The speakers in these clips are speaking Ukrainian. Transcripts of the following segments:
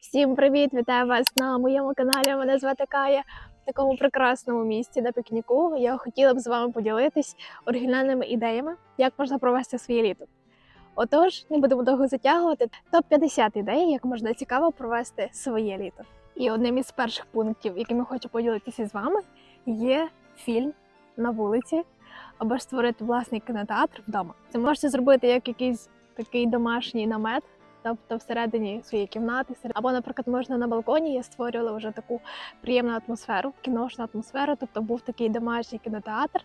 Всім привіт! Вітаю вас на моєму каналі. Мене звати Кая. В такому прекрасному місці на пікніку. Я хотіла б з вами поділитись оригінальними ідеями, як можна провести своє літо. Отож, не будемо довго затягувати. Топ 50 ідей, як можна цікаво провести своє літо. І одним із перших пунктів, якими хочу поділитися з вами, є фільм на вулиці або ж створити власний кінотеатр вдома. Це можете зробити як якийсь такий домашній намет, тобто всередині своєї кімнати, або, наприклад, можна на балконі. Я створювала вже таку приємну атмосферу, кіношну атмосферу. Тобто був такий домашній кінотеатр,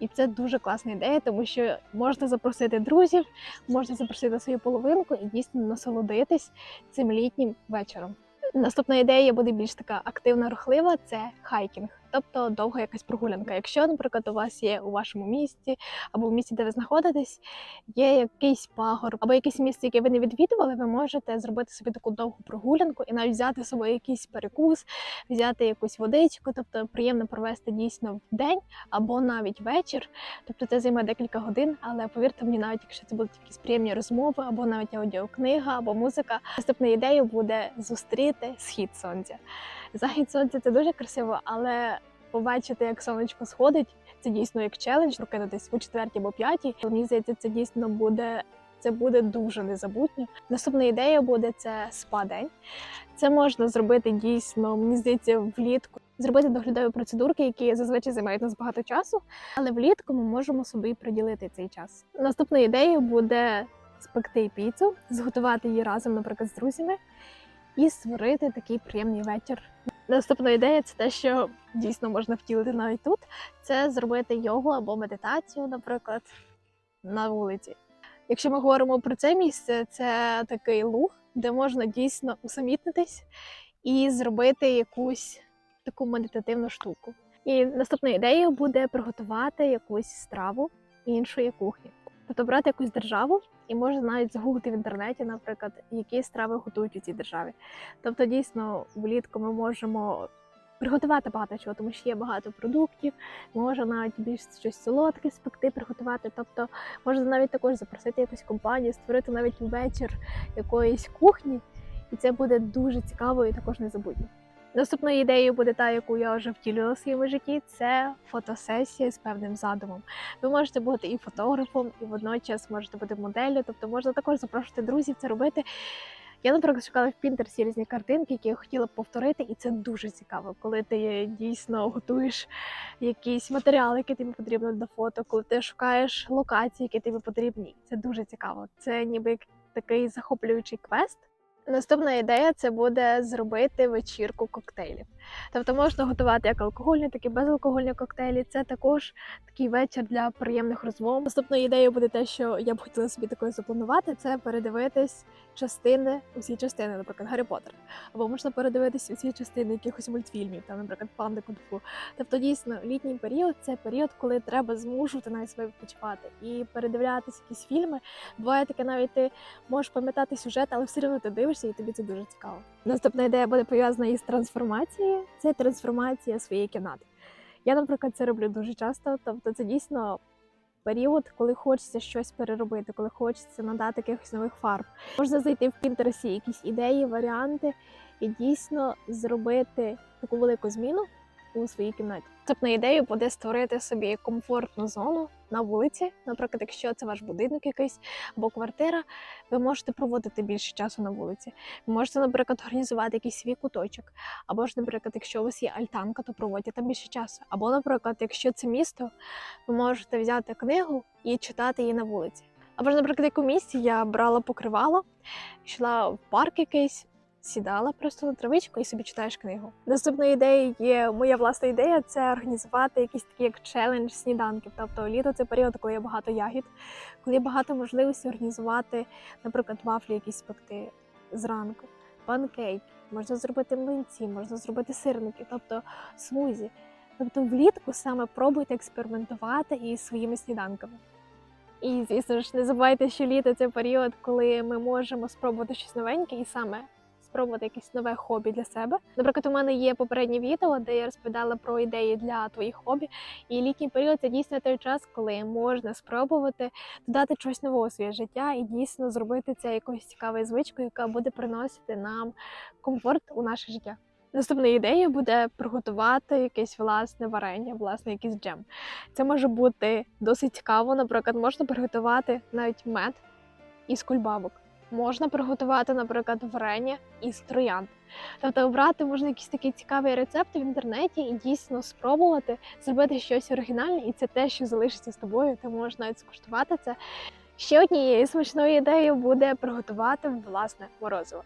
і це дуже класна ідея, тому що можна запросити друзів, можна запросити свою половинку і дійсно насолодитись цим літнім вечором. Наступна ідея буде більш така активна, рухлива це хайкінг, тобто довга якась прогулянка. Якщо, наприклад, у вас є у вашому місті або в місті, де ви знаходитесь, є якийсь пагорб або якесь місце, яке ви не відвідували, ви можете зробити собі таку довгу прогулянку і навіть взяти з собою якийсь перекус, взяти якусь водичку, тобто приємно провести дійсно в день або навіть вечір. Тобто це займе декілька годин, але повірте мені, навіть якщо це будуть якісь приємні розмови, або навіть аудіокнига, або музика, наступною ідеєю буде зустріти схід сонця. Захід сонця це дуже красиво, але побачити, як сонечко сходить, це дійсно як челендж, прокинутись о четвертій або п'ятій. Мені здається, це дійсно буде. Це буде дуже незабутньо. Наступна ідея буде це спа-день. Це можна зробити дійсно, мені здається, влітку. Зробити доглядові процедурки, які зазвичай займають нас багато часу, але влітку ми можемо собі приділити цей час. Наступною ідеєю буде спекти піцу, зготувати її разом, наприклад, з друзями, і створити такий приємний вечір. Наступна ідея це те, що дійсно можна втілити навіть тут. Це зробити йогу або медитацію, наприклад, на вулиці. Якщо ми говоримо про це місце, це такий луг, де можна дійсно усамітнитись і зробити якусь таку медитативну штуку. І наступною ідеєю буде приготувати якусь страву іншої кухні. Тобто брати якусь державу і можна навіть загуглити в інтернеті, наприклад, які страви готують у цій державі. Тобто, дійсно, влітку ми можемо приготувати багато чого, тому що є багато продуктів, можна навіть більш щось солодке спекти, приготувати. Тобто, можна навіть також запросити якусь компанію, створити навіть вечір якоїсь кухні, і це буде дуже цікаво і також незабутньо. Наступною ідеєю буде та, яку я вже втілювала в своєму житті, це фотосесія з певним задумом. Ви можете бути і фотографом, і водночас можете бути моделлю, тобто можна також запрошувати друзів це робити. Я, наприклад, шукала в Пінтерсі різні картинки, які я хотіла б повторити, і це дуже цікаво, коли ти дійсно готуєш якісь матеріали, які тобі потрібно для фото, коли ти шукаєш локації, які тобі потрібні. Це дуже цікаво. Це ніби такий захоплюючий квест. Наступна ідея це буде зробити вечірку коктейлів. Тобто можна готувати як алкогольні, так і безалкогольні коктейлі. Це також такий вечір для приємних розмов. Наступною ідеєю буде те, що я б хотіла собі такою запланувати, це передивитись частини, усі частини, наприклад, Гаррі Поттер. Або можна передивитись усі частини якихось мультфільмів, там, наприклад, панди кунг-фу. Тобто, дійсно, літній період це період, коли треба змушувати навіть себе відпочивати і передивлятися якісь фільми. Буває таке, навіть ти можеш пам'ятати сюжет, але все одно ти дивишся, і тобі це дуже цікаво. Наступна ідея буде пов'язана із трансформацією. Це трансформація своєї кімнати. Я, наприклад, це роблю дуже часто. Тобто, це дійсно період, коли хочеться щось переробити, коли хочеться надати якихось нових фарб. Можна зайти в Пінтересі якісь ідеї, варіанти, і дійсно зробити таку велику зміну у своїй кімнаті. Наступна ідея буде створити собі комфортну зону на вулиці. Наприклад, якщо це ваш будинок якийсь або квартира, ви можете проводити більше часу на вулиці. Ви можете, наприклад, організувати якийсь свій куточок. Або ж, наприклад, якщо у вас є альтанка, то проводьте там більше часу. Або, наприклад, якщо це місто, ви можете взяти книгу і читати її на вулиці. Або ж, наприклад, як у місті я брала покривало, йшла в парк якийсь, сідала просто на травичку і собі читаєш книгу. Наступною ідеєю є моя власна ідея це організувати якийсь такий як челендж сніданків. Тобто літо це період, коли є багато ягід, коли є багато можливостей організувати, наприклад, вафлі якісь спекти зранку, панкейк, можна зробити млинці, можна зробити сирники, тобто смузі. Тобто влітку саме пробуйте експериментувати із своїми сніданками. І, звісно ж, не забувайте, що літо це період, коли ми можемо спробувати щось новеньке, і саме спробувати якесь нове хобі для себе. Наприклад, у мене є попереднє відео, де я розповідала про ідеї для твоїх хобі. І літній період це дійсно той час, коли можна спробувати додати щось нового у своє життя і дійсно зробити це якоюсь цікавою звичкою, яка буде приносити нам комфорт у наше життя. Наступною ідеєю буде приготувати якесь власне варення, власне, якийсь джем. Це може бути досить цікаво. Наприклад, можна приготувати навіть мед із кульбабок. Можна приготувати, наприклад, варення із троянд. Тобто обрати можна якісь такі цікаві рецепти в інтернеті і дійсно спробувати зробити щось оригінальне, і це те, що залишиться з тобою. Ти можеш навіть скуштувати це. Ще однією смачною ідеєю буде приготувати власне морозиво.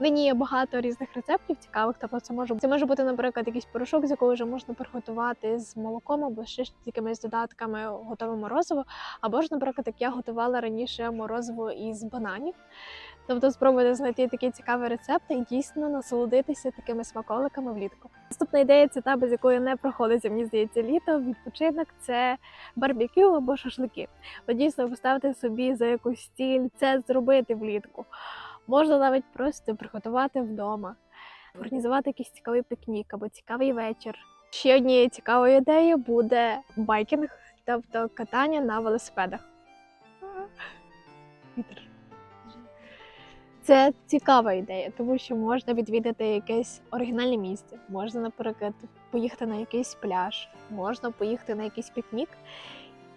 Нині є багато різних рецептів цікавих. Тобто це може це може бути, наприклад, якийсь порошок, з якого вже можна приготувати з молоком або ще з якимись додатками готове морозиво. Або ж, наприклад, як я готувала раніше морозиво із бананів. Тобто спробуйте знайти такі цікаві рецепти і дійсно насолодитися такими смаколиками влітку. Наступна ідея це та, без якої не проходиться, мені здається, літо. Відпочинок це барбекю або шашлики. От дійсно поставити собі за якусь ціль це зробити влітку. Можна навіть просто приготувати вдома, організувати якийсь цікавий пікнік або цікавий вечір. Ще однією цікавою ідеєю буде байкінг, тобто катання на велосипедах. Вітер. Це цікава ідея, тому що можна відвідати якесь оригінальне місце. Можна, наприклад, поїхати на якийсь пляж, можна поїхати на якийсь пікнік.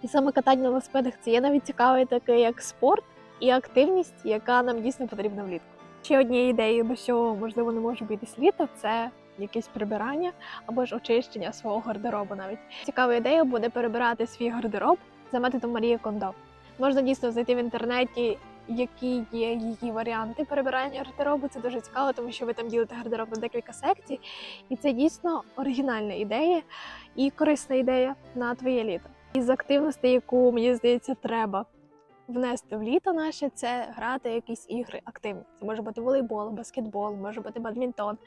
І саме катання на велосипедах це є навіть цікавий такий як спорт і активність, яка нам дійсно потрібна влітку. Ще однією ідеєю, без чого можливо не може обійтись літо, це якесь прибирання або ж очищення свого гардеробу. Навіть цікава ідея буде перебирати свій гардероб за методом Марії Кондо. Можна дійсно знайти в інтернеті які є її варіанти перебирання гардеробу. Це дуже цікаво, тому що ви там ділите гардероб на декілька секцій, і це дійсно оригінальна ідея і корисна ідея на твоє літо. Із активностей, яку мені здається, треба внести в літо наше, це грати якісь ігри активні. Це може бути волейбол, баскетбол, може бути бадмінтон.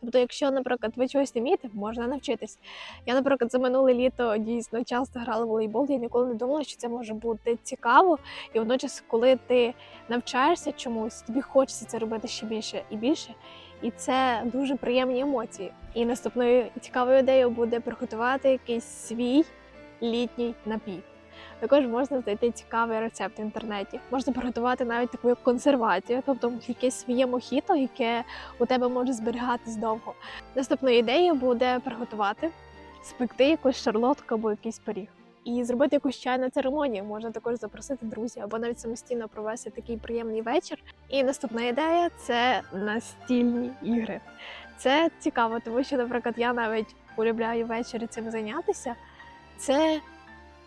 Тобто, якщо, наприклад, ви чогось не вмієте, можна навчитись. Я, наприклад, за минуле літо дійсно часто грала в волейбол. Я ніколи не думала, що це може бути цікаво. І водночас, коли ти навчаєшся чомусь, тобі хочеться це робити ще більше і більше. І це дуже приємні емоції. І наступною цікавою ідеєю буде приготувати якийсь свій літній напій. Також можна знайти цікавий рецепт в інтернеті. Можна приготувати навіть таку як консервацію, тобто якесь своє мохіто, яке у тебе може зберігатись довго. Наступною ідеєю буде приготувати, спекти якусь шарлотку або якийсь пиріг. І зробити якусь чайну церемонію. Можна також запросити друзів або навіть самостійно провести такий приємний вечір. І наступна ідея це настільні ігри. Це цікаво, тому що, наприклад, я навіть полюбляю ввечері цим зайнятися. Це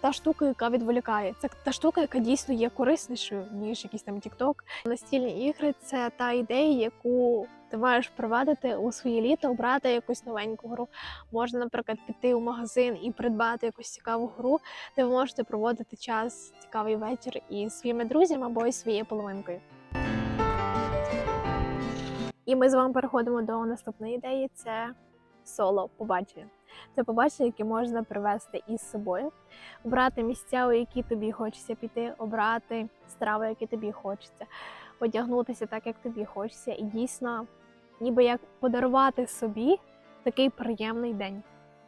та штука, яка відволікає. Це та штука, яка дійсно є кориснішою, ніж якийсь там TikTok. Настільні ігри це та ідея, яку ти маєш провадити у своє літо, обрати якусь новеньку гру. Можна, наприклад, піти у магазин і придбати якусь цікаву гру, де ви можете проводити час, цікавий вечір із своїми друзями або із своєю половинкою. І ми з вами переходимо до наступної ідеї: це соло побачення. Це побачення, яке можна привезти із собою, обрати місця, у які тобі хочеться піти, обрати страви, які тобі хочеться, одягнутися так, як тобі хочеться, і дійсно, ніби як подарувати собі такий приємний день.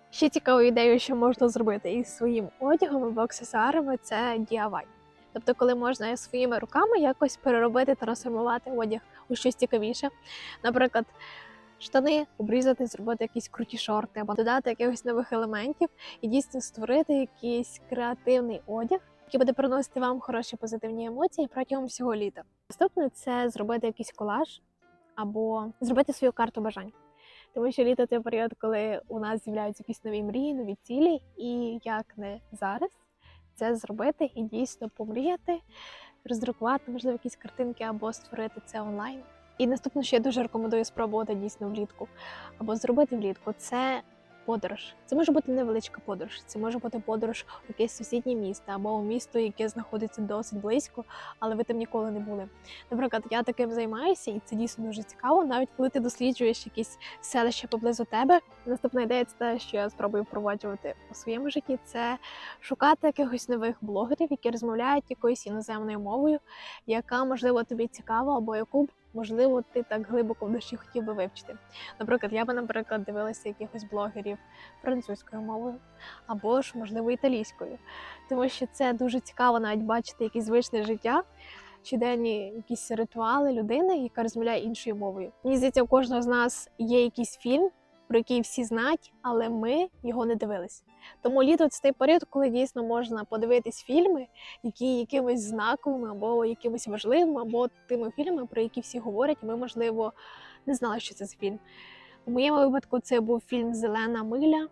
Ще цікавою ідеєю, що можна зробити із своїм одягом або аксесуарами, це DIY. Тобто, коли можна своїми руками якось переробити, трансформувати одяг у щось цікавіше. Наприклад, штани обрізати, зробити якісь круті шорти, або додати якихось нових елементів і дійсно створити якийсь креативний одяг, який буде приносити вам хороші позитивні емоції протягом всього літа. Наступне це зробити якийсь колаж або зробити свою карту бажань. Тому що літо це період, коли у нас з'являються якісь нові мрії, нові цілі, і як не зараз це зробити і дійсно помріяти, роздрукувати, можливо, якісь картинки або створити це онлайн. І наступне, що я дуже рекомендую спробувати дійсно влітку або зробити влітку, це подорож. Це може бути невеличка подорож, це може бути подорож у якесь сусіднє місто або у місто, яке знаходиться досить близько, але ви там ніколи не були. Наприклад, я таким займаюся, і це дійсно дуже цікаво. Навіть коли ти досліджуєш якісь селища поблизу тебе. Наступна ідея це те, що я спробую впроваджувати у своєму житті. Це шукати якихось нових блогерів, які розмовляють якоюсь іноземною мовою, яка можливо тобі цікава, або яку б можливо, ти так глибоко в душі хотів би вивчити. Наприклад, я би, наприклад, дивилася якихось блогерів французькою мовою або ж, можливо, італійською, тому що це дуже цікаво навіть бачити якесь звичне життя. Щоденні якісь ритуали людини, яка розмовляє іншою мовою. Мені здається, у кожного з нас є якийсь фільм, про який всі знають, але ми його не дивились. Тому літо це той період, коли дійсно можна подивитись фільми, які якимись знаковими або якимось важливими, або тими фільмами, про які всі говорять, ми, можливо, не знали, що це за фільм. У моєму випадку це був фільм Зелена миля.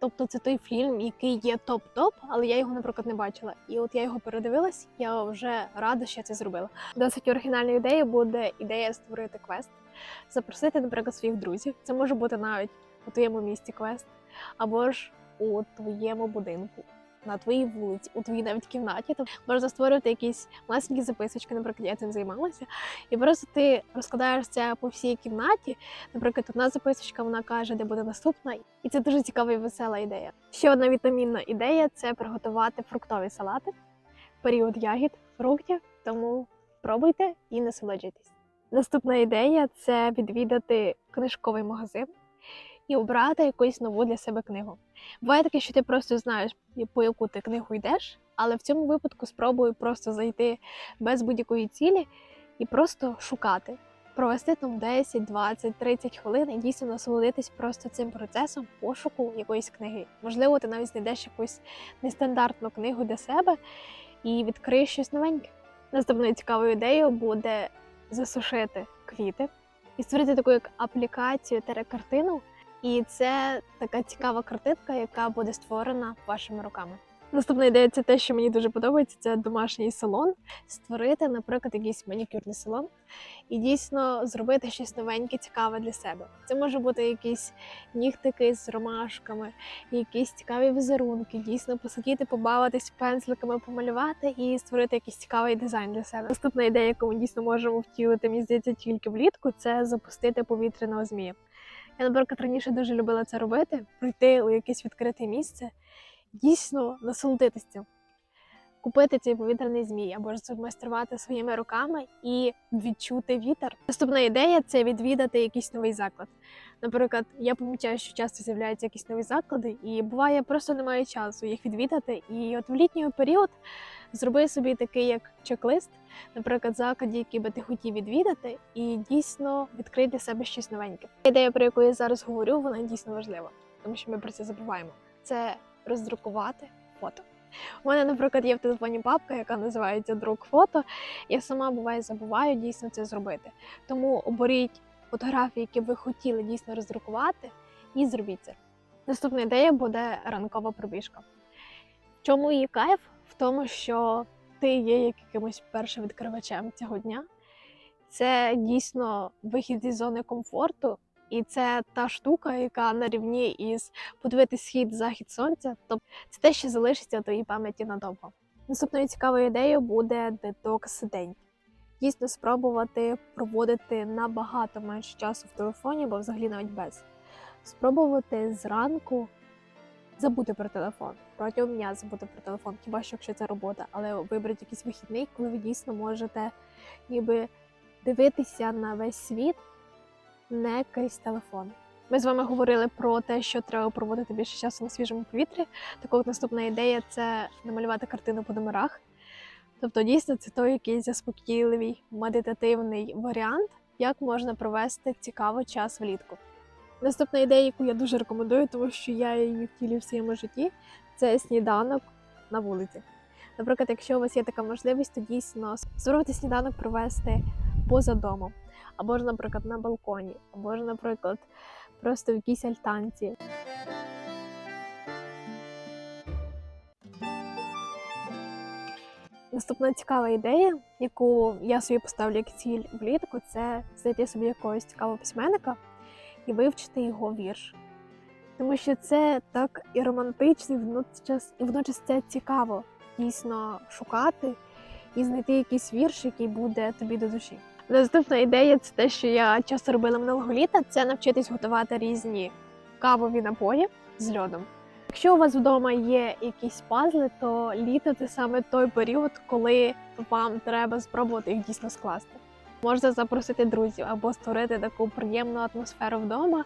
Тобто це той фільм, який є топ-топ, але я його, наприклад, не бачила. І от я його передивилась, я вже рада, що я це зробила. Досить оригінальною ідеєю буде ідея створити квест, запросити, наприклад, своїх друзів. Це може бути навіть у твоєму місті квест, або ж у твоєму будинку, на твоїй вулиці, у твоїй навіть кімнаті. Тобто можна створювати якісь маленькі записочки, наприклад, я цим займалася, і просто ти розкладаєш це по всій кімнаті. Наприклад, одна записочка вона каже, де буде наступна, і це дуже цікава і весела ідея. Ще одна вітамінна ідея це приготувати фруктові салати, період ягід, фруктів. Тому пробуйте і насолоджуйтесь. Наступна ідея це відвідати книжковий магазин і обрати якусь нову для себе книгу. Буває таке, що ти просто знаєш, по яку ти книгу йдеш, але в цьому випадку спробуй просто зайти без будь-якої цілі і просто шукати. Провести там 10, 20, 30 хвилин і дійсно насолодитись просто цим процесом пошуку якоїсь книги. Можливо, ти навіть знайдеш якусь нестандартну книгу для себе і відкриєш щось новеньке. Наступною цікавою ідеєю буде засушити квіти і створити таку як аплікацію картину. І це така цікава картинка, яка буде створена вашими руками. Наступна ідея це те, що мені дуже подобається. Це домашній салон. Створити, наприклад, якийсь манікюрний салон і дійсно зробити щось новеньке, цікаве для себе. Це може бути якісь нігтики з ромашками, якісь цікаві візерунки, дійсно посидіти, побавитись пензликами, помалювати і створити якийсь цікавий дизайн для себе. Наступна ідея, яку ми дійсно можемо втілити, мені здається, тільки влітку, це запустити повітряного змія. Я, наприклад, раніше дуже любила це робити, прийти у якесь відкрите місце, дійсно насолодитися цим. Купити цей повітряний змій або ж змайструвати своїми руками і відчути вітер. Наступна ідея це відвідати якийсь новий заклад. Наприклад, я помічаю, що часто з'являються якісь нові заклади, і буває, просто немає часу їх відвідати. І от в літній період зроби собі такий як чек-лист, наприклад, закладів, які би ти хотів відвідати, і дійсно відкрий для себе щось новеньке. Ідея, про яку я зараз говорю, вона дійсно важлива, тому що ми про це забуваємо. Це роздрукувати фото. У мене, наприклад, є в телефоні папка, яка називається Друк фото. Я сама буває забуваю дійсно це зробити. Тому оберіть фотографії, які ви хотіли дійсно роздрукувати, і зробіть це. Наступна ідея буде ранкова пробіжка. Чому її кайф? В тому, що ти є як якимось першим відкривачем цього дня. Це дійсно вихід із зони комфорту, і це та штука, яка на рівні із подивитись схід, захід сонця. Тобто це те, що залишиться у твоїй пам'яті надовго. Наступною цікавою ідеєю буде детокс день. Дійсно спробувати проводити набагато менше часу в телефоні, бо взагалі навіть без. Спробувати зранку забути про телефон. Протягом дня забути про телефон, хіба що якщо це робота, але виберіть якийсь вихідний, коли ви дійсно можете ніби дивитися на весь світ не крізь телефон. Ми з вами говорили про те, що треба проводити більше часу на свіжому повітрі. Так от наступна ідея це намалювати картину по номерах. Тобто, дійсно, це той якийсь заспокійливий, медитативний варіант, як можна провести цікавий час влітку. Наступна ідея, яку я дуже рекомендую, тому що я її втілюю в своєму житті, це сніданок на вулиці. Наприклад, якщо у вас є така можливість, то дійсно спробуйте сніданок провести поза домом, або ж, наприклад, на балконі, або ж, наприклад, просто в якійсь альтанці. Наступна цікава ідея, яку я собі поставлю як ціль влітку, це знайти собі якогось цікавого письменника і вивчити його вірш. Тому що це так і романтично, і водночас, і водночас це цікаво дійсно шукати і знайти якийсь вірш, який буде тобі до душі. Наступна ідея це те, що я часто робила минулого літа, це навчитись готувати різні кавові напої з льодом. Якщо у вас вдома є якісь пазли, то літо це саме той період, коли вам треба спробувати їх дійсно скласти. Можна запросити друзів або створити таку приємну атмосферу вдома.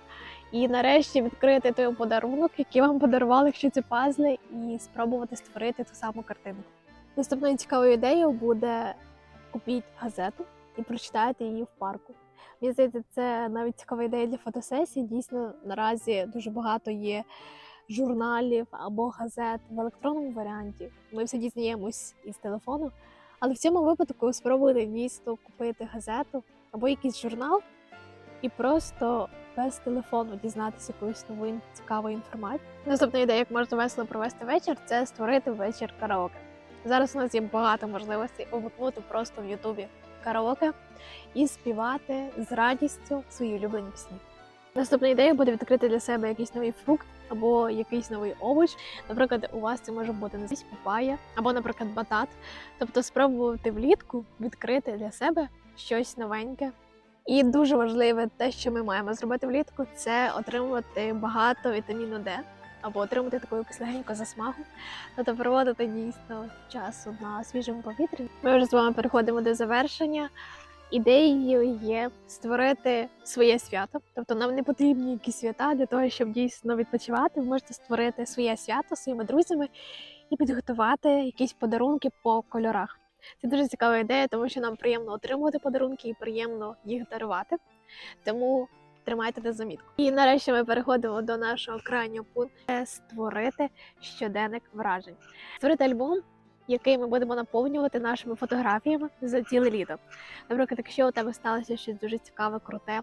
І нарешті відкрити той подарунок, який вам подарували, якщо це пазли, і спробувати створити ту саму картинку. Наступною цікавою ідеєю буде купіть газету і прочитайте її в парку. Мені здається, це навіть цікава ідея для фотосесії. Дійсно, наразі дуже багато є журналів або газет в електронному варіанті. Ми все дізнаємось із телефону. Але в цьому випадку спробуйте дійсно купити газету або якийсь журнал і просто без телефону дізнатися якоїсь новин цікавої інформації. Наступна ідея, як можна весело провести вечір, це створити вечір караоке. Зараз у нас є багато можливостей увімкнути просто в Ютубі караоке і співати з радістю свої улюблені пісні. Наступна ідея буде відкрити для себе якийсь новий фрукт або якийсь новий овоч. Наприклад, у вас це може бути не папая або, наприклад, батат. Тобто спробувати влітку відкрити для себе щось новеньке. І дуже важливе те, що ми маємо зробити влітку, це отримувати багато вітаміну Д або отримати таку якусь легеньку засмагу, тобто проводити дійсно часу на свіжому повітрі. Ми вже з вами переходимо до завершення. Ідеєю є створити своє свято, тобто нам не потрібні якісь свята для того, щоб дійсно відпочивати. Ви можете створити своє свято своїми друзями і підготувати якісь подарунки по кольорах. Це дуже цікава ідея, тому що нам приємно отримувати подарунки і приємно їх дарувати. Тому тримайте на замітку. І нарешті ми переходимо до нашого крайнього пункту створити щоденник вражень, створити альбом. Який ми будемо наповнювати нашими фотографіями за ціле літо. Наприклад, якщо у тебе сталося щось дуже цікаве, круте,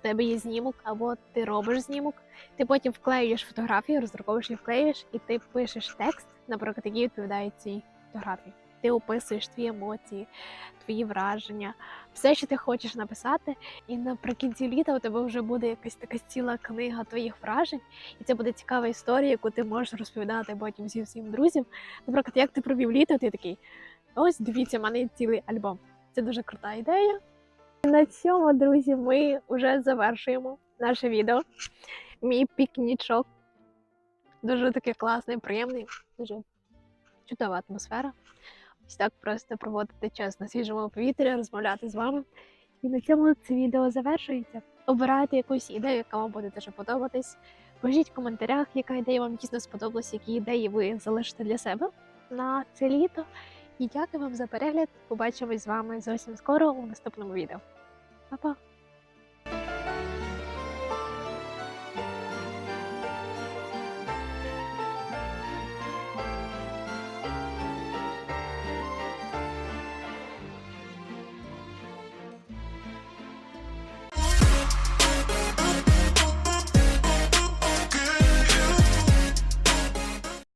у тебе є знімок, або ти робиш знімок, ти потім вклеюєш фотографію, роздруковуєш і вклеюєш, і ти пишеш текст, наприклад, який відповідає цій фотографії. Ти описуєш твої емоції, твої враження, все, що ти хочеш написати, і наприкінці літа у тебе вже буде якась така ціла книга твоїх вражень, і це буде цікава історія, яку ти можеш розповідати потім зі всім друзям. Наприклад, як ти провів літо, ти такий: ось дивіться, в мене є цілий альбом. Це дуже крута ідея. На цьому, друзі, ми вже завершуємо наше відео. Мій пікнічок. Дуже такий класний, приємний, дуже чудова атмосфера. Ось так просто проводити час на свіжому повітрі, розмовляти з вами. І на цьому це відео завершується. Обирайте якусь ідею, яка вам буде дуже подобатись. Пишіть в коментарях, яка ідея вам дійсно сподобалась, які ідеї ви залишите для себе на це літо. І дякую вам за перегляд. Побачимось з вами зовсім скоро у наступному відео. Па-па!